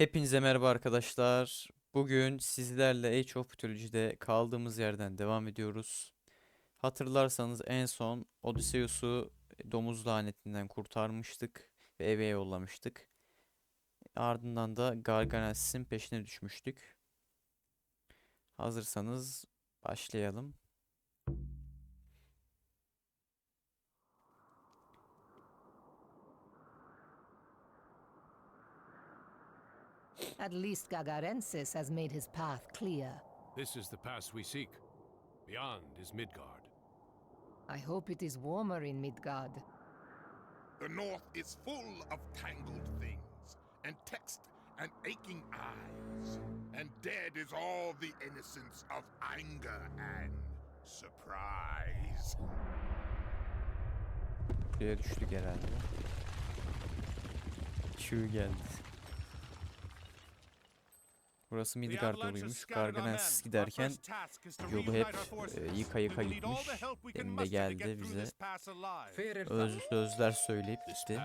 Hepinize merhaba arkadaşlar. Bugün sizlerle Age of Mythology'de kaldığımız yerden devam ediyoruz. Hatırlarsanız en son Odysseus'u domuz lanetinden kurtarmıştık ve eve yollamıştık. Ardından da Garganels'in peşine düşmüştük. Hazırsanız başlayalım. At least Gagarensis has made his path clear. This is the pass we seek. Beyond is Midgard. I hope it is warmer in Midgard. The north is full of tangled things, and text and aching eyes, and dead is all the innocence of anger and surprise. Buraya düştük herhalde. Q geldi. Burası Midgard yoluymuş. Garganels giderken yolu hep e, yıka yıka gitmiş. Demin de geldi bize öz sözler söyleyip gitti.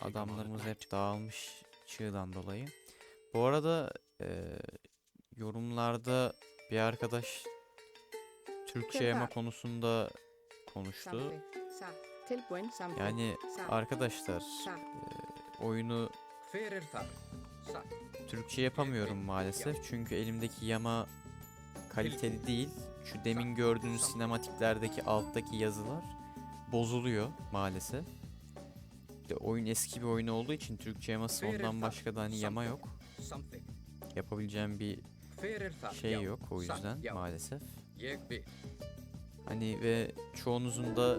Adamlarımız hep dağılmış çığdan dolayı. Bu arada e, yorumlarda bir arkadaş Türkçe yama konusunda konuştu. Yani arkadaşlar e, oyunu. Türkçe yapamıyorum maalesef. Çünkü elimdeki yama kaliteli değil. Şu demin gördüğünüz sinematiklerdeki alttaki yazılar bozuluyor maalesef. Bir de oyun eski bir oyun olduğu için Türkçe yaması ondan başka da hani yama yok. Yapabileceğim bir şey yok o yüzden maalesef. Hani ve çoğunuzun da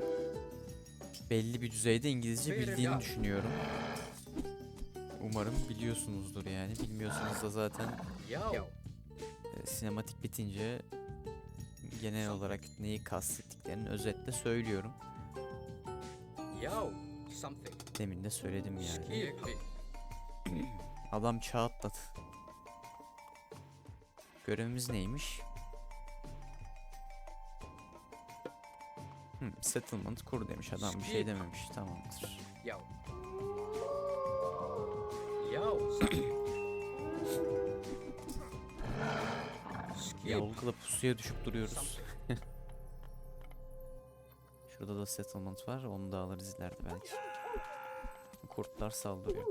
belli bir düzeyde İngilizce bildiğini düşünüyorum. Umarım biliyorsunuzdur yani. Bilmiyorsanız da zaten Já. e, sinematik bitince genel olarak neyi kastettiklerini özetle söylüyorum. Demin de söyledim yani. Adam çağ atladı. Görevimiz neymiş? Hmm, settlement kur demiş adam bir şey dememiş tamamdır. Já. Skip. Yolda pusuya düşüp duruyoruz. Şurada da settlement var onu da alırız ileride belki. Kurtlar saldırıyor.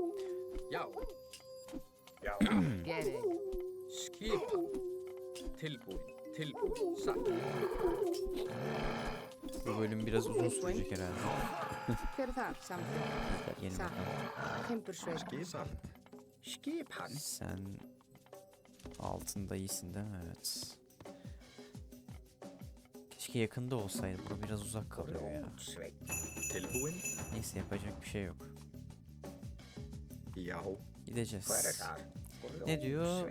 Get it. Skipa. Tilbúin. Tilbúin. Satt. Bu bölüm biraz uzun sürecek herhalde. Hver er þar? Samþykkt. Yeni Satt. bakalım. Skipan. Sen altında iyisin değil mi? Evet. Keşke yakında olsaydı. Bu biraz uzak kalıyor ya. Neyse yapacak bir şey yok. Gideceğiz. Ne diyor?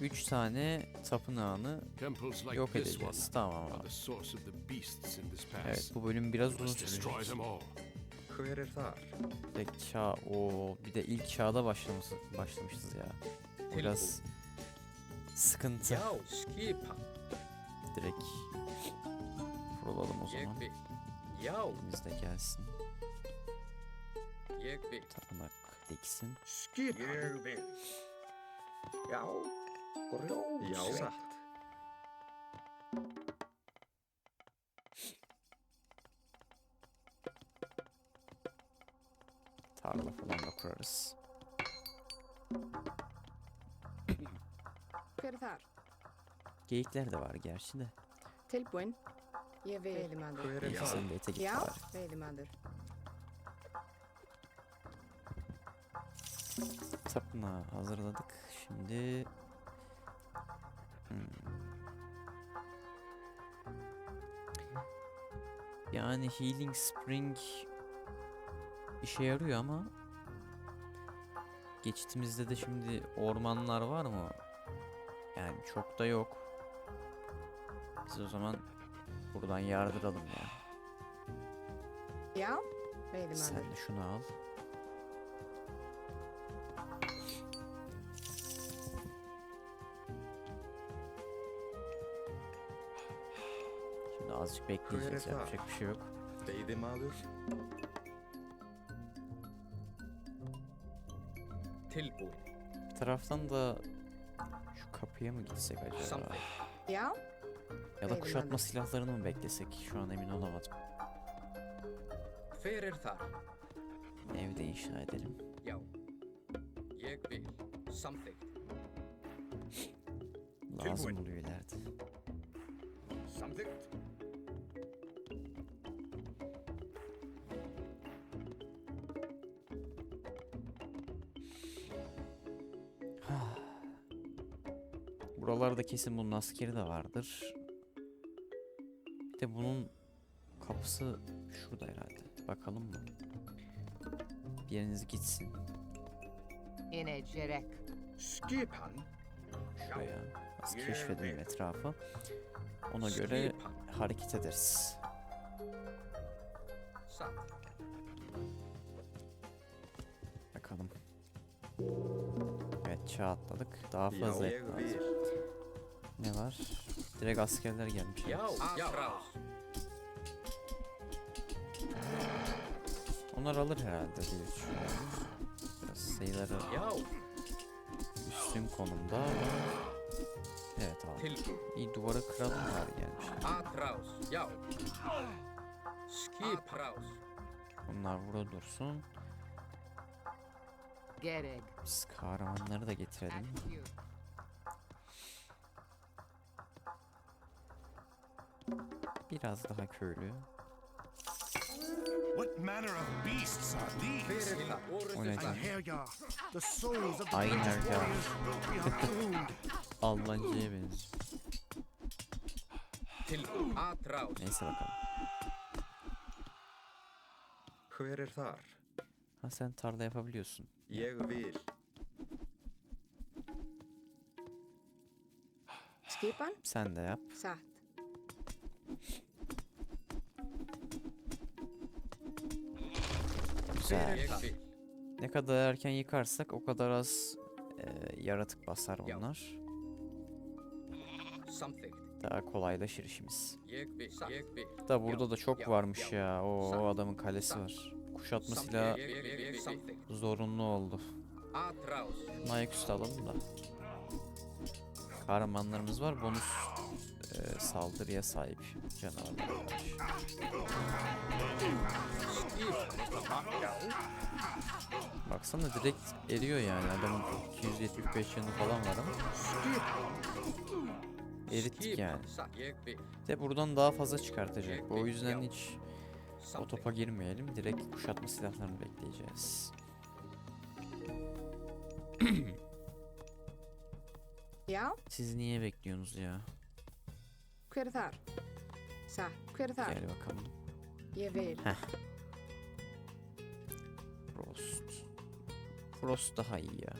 3 tane tapınağını yok edeceğiz. Tamam abi. Evet bu bölüm biraz uzun sürecek. Er þar? Bir de çağ o bir de ilk çağda başlaması başlamışız ya. Biraz sıkıntı. Já. Skipan. Direkt kurulalım o zaman. Já. Biz de gelsin. Tapınak diksin. Skipan. Ég vil. Já. Tarla falan da kurarız. Er? Geyikler de var gerçi de. Tilbúin. Ég vil. Veiðimaður. Hver er Neyse þar? sen de git Já, bari. veiðimaður. Tapınağı hazırladık. Şimdi... Hmm. Yani Healing Spring işe yarıyor ama geçitimizde de şimdi ormanlar var mı? Yani çok da yok. Biz o zaman buradan yardıralım ya. Já, Sen veiðimaður. de şunu al. Şimdi azıcık bekleyeceğiz. Yapacak bir şey yok. Veiðimaður? Tilbúin. Bir taraftan da şu kapıya mı gitsek acaba? Something. Já, Ya da kuşatma silahlarını mı beklesek? Şu an emin olamadım. Þar? Evde inşa edelim. Já. Ég vil. Samþykkt. Lazım oluyor ileride. Samþykkt. Buralarda kesin bunun askeri de vardır. Bir de bunun kapısı şurada herhalde. Bakalım mı? Biriniz gitsin Ine Jerek. Skipan. şuraya. Az keşfedelim etrafı. Ona göre hareket ederiz. Bakalım. Evet çağ atladık. Daha fazla lazım. Ne var? Direkt askerler gelmiş. Onlar alır herhalde diye düşünüyorum. Biraz sayıları üstün konumda ama Evet. Tilbúin. İyi duvarı kıralım var gelmiş. Bunlar burada dursun. Biz kahramanları da getirelim. Biraz daha köylü. What manner of beasts are these? O ne ya. The souls of the be doomed. Almancıya benziyor. Neyse bakalım. Hver er þar? Ha sen tarla yapabiliyorsun. Ég vil. skipan, Sen de yap. satt. Güzel. Ne kadar erken yıkarsak o kadar az e, yaratık basar bunlar. Daha kolaylaşır işimiz. Da burada da çok varmış ya. O, o adamın kalesi var. Kuşatma silahı zorunlu oldu. Atrás. Şunu ayaküstü alalım da. Kahramanlarımız var. Bonus e, saldırıya sahip canavarlar var. Baksana direkt eriyor yani. Adamın 275 yanı falan var ama. Erittik yani. De buradan daha fazla çıkartacak. O yüzden hiç o topa girmeyelim. Direkt kuşatma silahlarını bekleyeceğiz. Já, Siz niye bekliyorsunuz ya? Hver er þar? Gel bakalım. Ég vil. Frost daha iyi ya.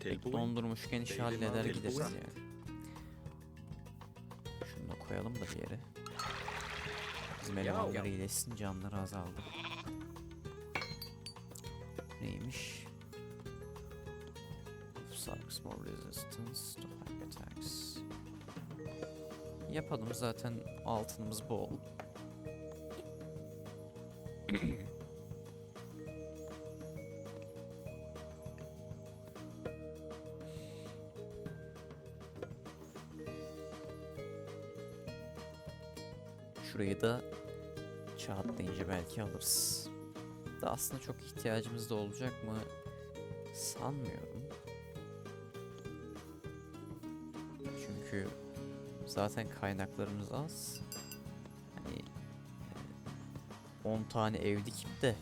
Tilbúin. dondurmuşken işi halleder gideriz yani. Şunu da koyalım da bir yere. Bizim elemanlar iyileşsin canları azaldı. Neymiş? Sucks more resistance to hype attacks. Yapalım zaten altınımız bol. Şurayı da çağatlayınca belki alırız. Da aslında çok ihtiyacımız da olacak mı sanmıyorum. Çünkü zaten kaynaklarımız az. Hani e, 10 tane ev dikip de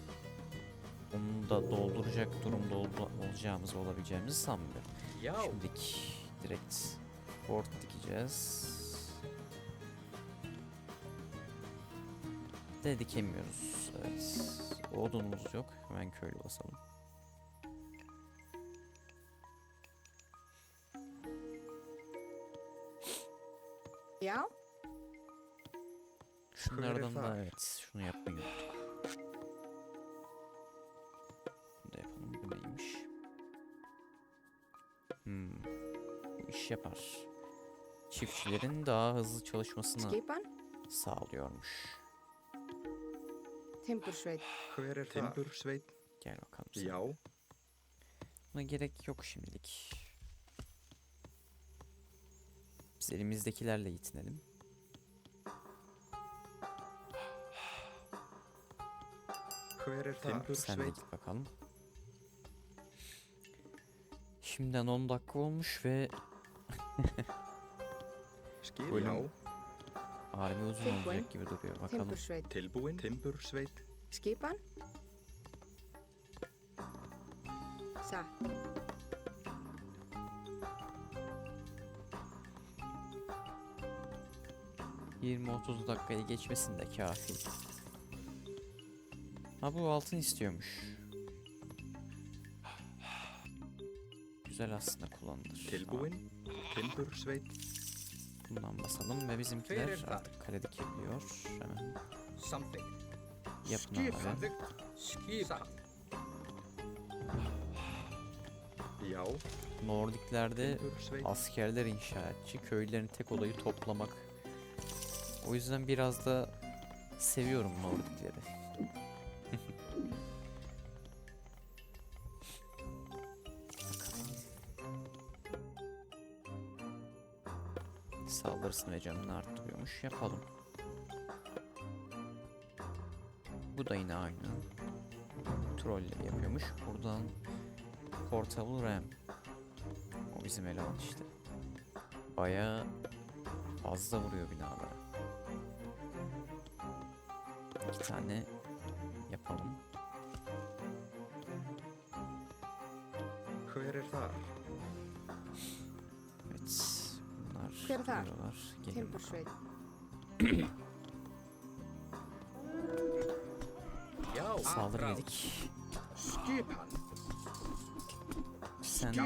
onu da dolduracak durumda ol- olacağımızı olabileceğimizi sanmıyorum. Já. Şimdiki direkt fort dikeceğiz. De dikemiyoruz. Evet. Odunumuz yok. Hemen köylü basalım. Já, Şunlardan da evet. Şunu yapmayı. Bunu da yapalım. Bu neymiş? Hmm. Bu iş yapar. Çiftçilerin daha hızlı çalışmasını sağlıyormuş. Timbursveit. Hver er þar? Timbursveit. Gel bakalım sen. Já. Buna gerek yok şimdilik. Biz elimizdekilerle yetinelim. Hver er þar? Sen de git bakalım. Şimdiden 10 dakika olmuş ve. Bölüm. Harbi uzun olacak gibi duruyor. Bakalım. Timbursveit. Tilbúin. Timbursveit. Skipan. Satt. 20-30 dakikayı geçmesin de kafi. Ha bu altın istiyormuş. Güzel aslında kullanılır. Tilbúin. Timbursveit. Bundan basalım ve bizimkiler artık kalede kirliyor. Hemen Something. yapın abi. Nordiklerde Timbursveit. askerler inşaatçı, köylülerin tek olayı toplamak. O yüzden biraz da seviyorum Nordikleri. Saldırısını ve canını arttırıyormuş. Yapalım. Bu da yine aynı. Trolleri yapıyormuş. Buradan Portable Ram. O bizim eleman işte. Bayağı fazla vuruyor binalara. İki tane yapalım. Hver Bakalım. Timbursveit. Já. Saldırı yedik. Skipan. Sen dur.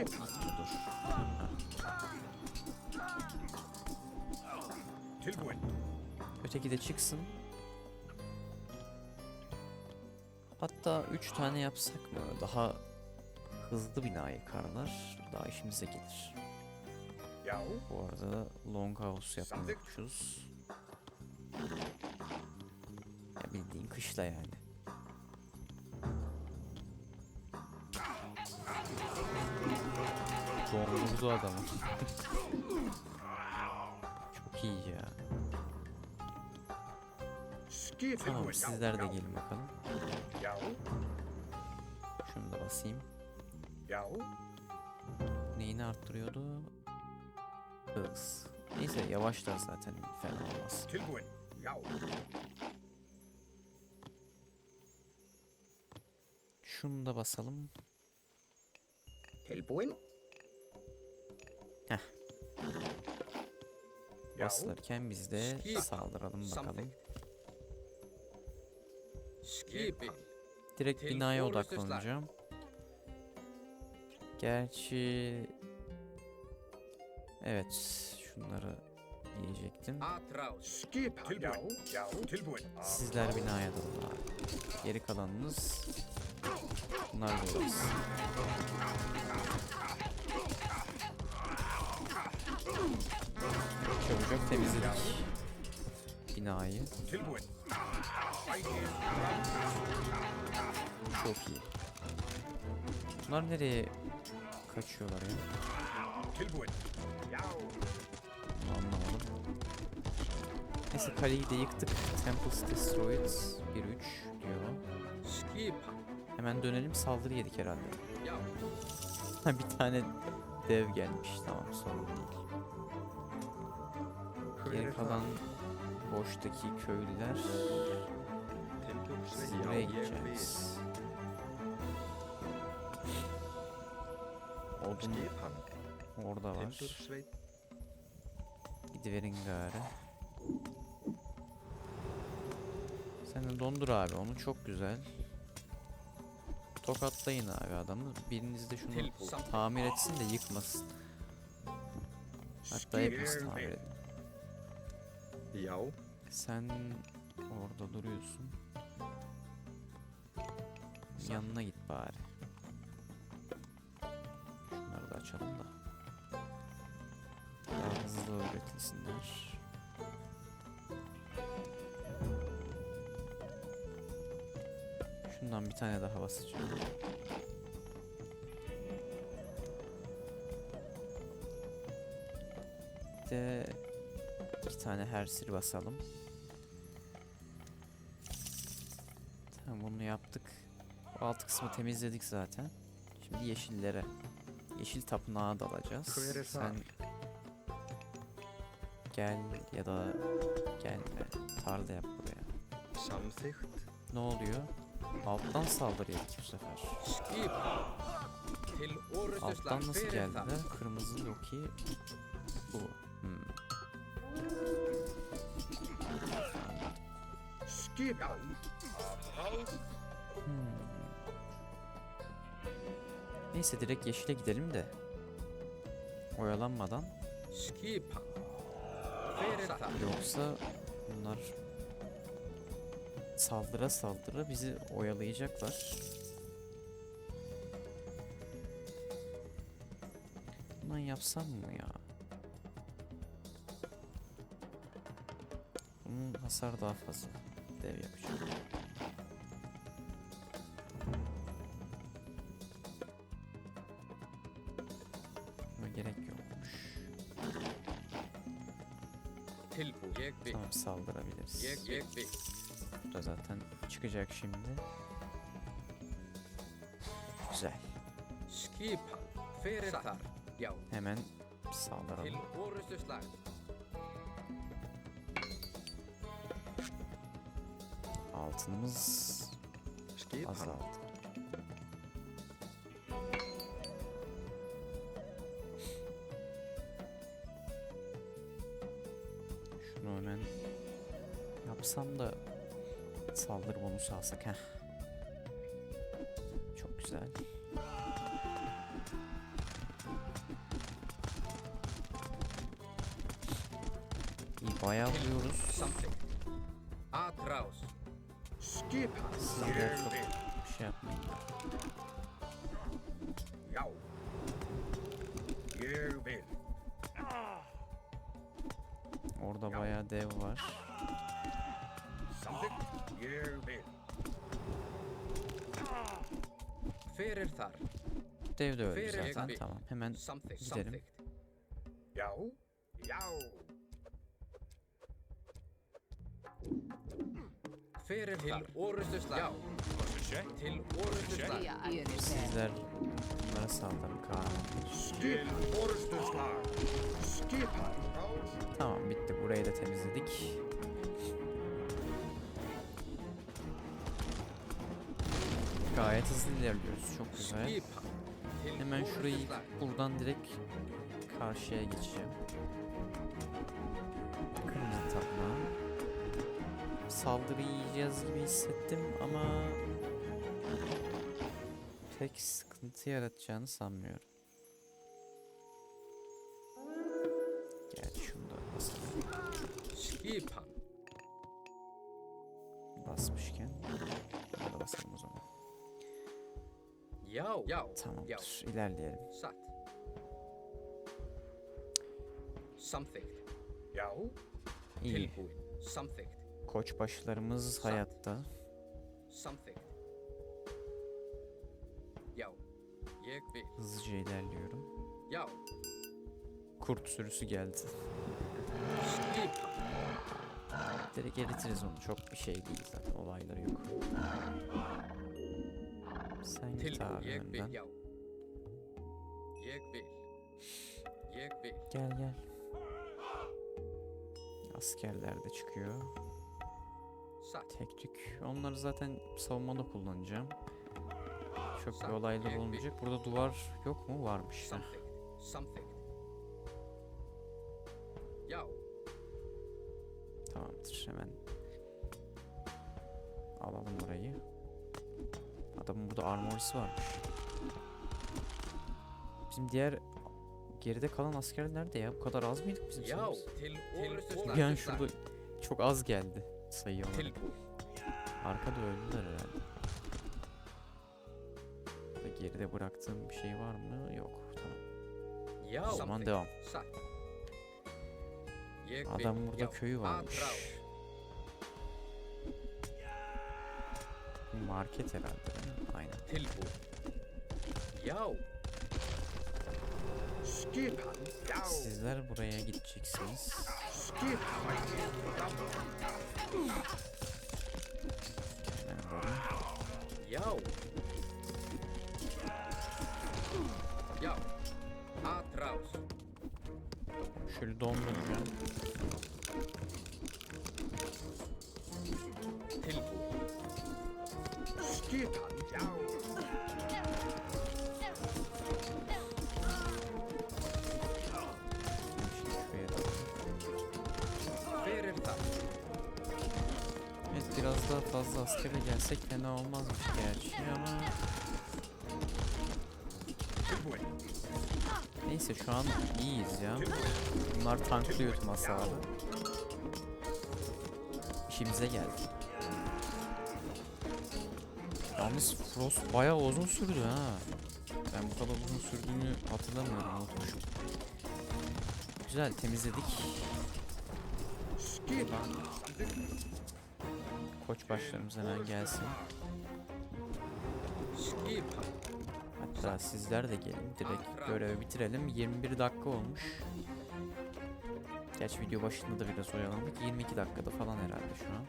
Tilbuin. Öteki de çıksın. Hatta 3 tane yapsak mı? Daha hızlı bina yıkarlar. Daha işimize gelir. Bu arada longhouse yapmayı Sandık. unutmuşuz. Ya bildiğin kışla yani. Dondurdu adamı. Çok iyi ya. Tamam sizler de gelin bakalım. Şunu da basayım. Neyini arttırıyordu? Hız. Neyse yavaşlar zaten fena olmaz. Şunu da basalım. Já. Basılırken biz de saldıralım bakalım. Direkt binaya odaklanacağım. Gerçi... Evet, şunları. Tilbuin. Sizler binaya abi. Geri kalanınız... Bunlar da Çabucak temizledik binayı. Çok iyi. Bunlar nereye kaçıyorlar ya? Anlamadım. Neyse kaleyi de yıktık. Temples destroyed 1-3 diyor. Skipan. Hemen dönelim saldırı yedik herhalde. Bir tane dev gelmiş tamam sorun değil. Geri er kalan boştaki köylüler vil. gideceğiz. Odun. Orada var. Gidiverin gari. Sen de dondur abi onu çok güzel. Tokatlayın abi adamı. Biriniz de şunu tamir etsin de yıkmasın. Hatta hepiniz Skip. tamir edin. Sen orada duruyorsun. Yanına git bari. Şunları da açalım da hızlı öğretilsinler. Şundan bir tane daha basacağım. Bir de iki tane hersir basalım. Tamam bunu yaptık. Bu alt kısmı temizledik zaten. Şimdi yeşillere. Yeşil tapınağa dalacağız. Sen gel ya da gelme. Tarla yap buraya. Ne oluyor? Alttan saldırıyor bu sefer. Alttan nasıl geldi? Kırmızı yok ki. Bu. Hmm. Hmm. Neyse direkt yeşile gidelim de. Oyalanmadan. Skipan. Yoksa bunlar saldıra saldıra bizi oyalayacaklar. Bundan yapsam mı ya? Bunun hasar daha fazla. Dev yapacağım. Tamam saldırabiliriz. Bu da zaten çıkacak şimdi. Güzel. Þar. Já. Hemen saldıralım. Altınımız azaldı. Saldırı bonusu alsak heh. Çok güzel. İyi bayağı vuruyoruz. Siz korkup bir şey yapmayın. Ég vil. Orada bayağı dev var. Samþykkt. Ég vil. Fyrir þar. Dev de öldü Fyrir zaten. ekmek. Tamam hemen Samþykkt. Gidelim. Samþykkt. Já. Já. Fyrir þar. Til orrustuslag. Já. Til orrustuslag. Ja, Iris. sizler bunlara saldırın kahraman. Skipan. Orrustuslag. Skipan. Tamam bitti. Burayı da temizledik. Gayet hızlı ilerliyoruz. Çok güzel. Hemen şurayı buradan direkt karşıya geçeceğim. Kırmızı tapınağı. Saldırı yiyeceğiz gibi hissettim ama pek sıkıntı yaratacağını sanmıyorum. İlerleyelim. Satt. Samþykkt. Já. İyi. Tilbúin. Samþykkt. Koçbaşılarımız hayatta. Ég vil. Hızlıca ilerliyorum. Já. Kurt sürüsü geldi. Direkt eritiriz onu. Çok bir şey değil zaten. Olayları yok. Sen git abi önden. Ég vil. Ég vil. Gel gel. Askerler de çıkıyor. Satt. Tek tük. Onları zaten savunmada kullanacağım. Çok bir Sen olaylar bir- olmayacak. Burada duvar yok mu? Varmış. Samþykkt. Samþykkt. Já. Tamamdır. Hemen alalım burayı. Adamın burada armorisi varmış. Bizim diğer geride kalan askerler nerede ya? Bu kadar az mıydık bizim Já. sayımız? Bir an şurada çok az geldi sayı olarak. Tilbúin. Arkada öldüler herhalde. Burada geride bıraktığım bir şey var mı? Yok. Tamam. O zaman devam. Adam burada köyü varmış. Atrás. Market herhalde değil mi? Aynen. Tilbúin. Sizler buraya gideceksiniz. Já. Já. Atraus. Şöyle donduracağım. Tilbúin. Skipan. Já. Fazla askere gelsek fena olmazmış gerçi ama neyse şu an iyiyiz ya. Bunlar tanklıyor tüm. İşimize geldi. Yalnız Frost bayağı uzun sürdü ha. Ben bu kadar uzun sürdüğünü hatırlamıyorum unutmuşum. Güzel temizledik. Skipan. Koç başlarımız hemen gelsin. Hatta sizler de gelin direkt görevi bitirelim. 21 dakika olmuş. Gerçi video başında da biraz oyalandık. 22 dakikada falan herhalde şu an.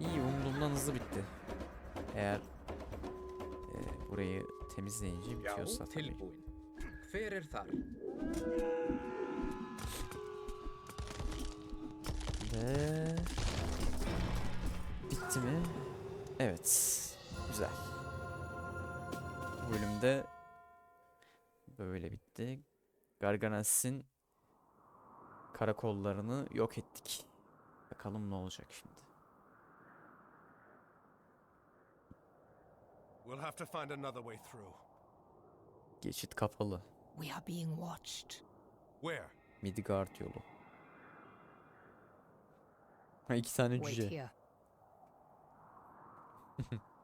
İyi umduğumdan hızlı bitti. Eğer e, burayı temizleyince bitiyorsa tabii. Ve bitti mi? Evet. Güzel. Bu bölümde böyle bitti. Garganas'in karakollarını yok ettik. Bakalım ne olacak şimdi. We'll have to find another way through. Geçit kapalı. We are being watched. Where? Midgard yolu. Ha iki tane cüce.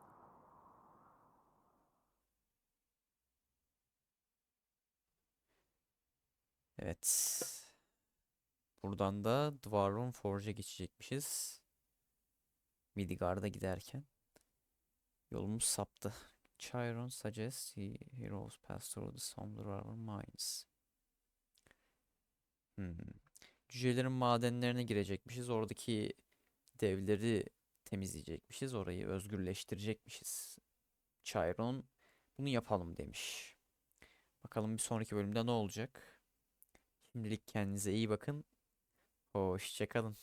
Evet. Buradan da Dwarven Forge'a geçecekmişiz. Midgard'a giderken. Yolumuz saptı. Chiron suggests he heroes pass through the Dwarven mines. Hmm. Cücelerin madenlerine girecekmişiz. Oradaki devleri temizleyecekmişiz. Orayı özgürleştirecekmişiz. Chiron bunu yapalım demiş. Bakalım bir sonraki bölümde ne olacak? Şimdilik kendinize iyi bakın. Hoşçakalın.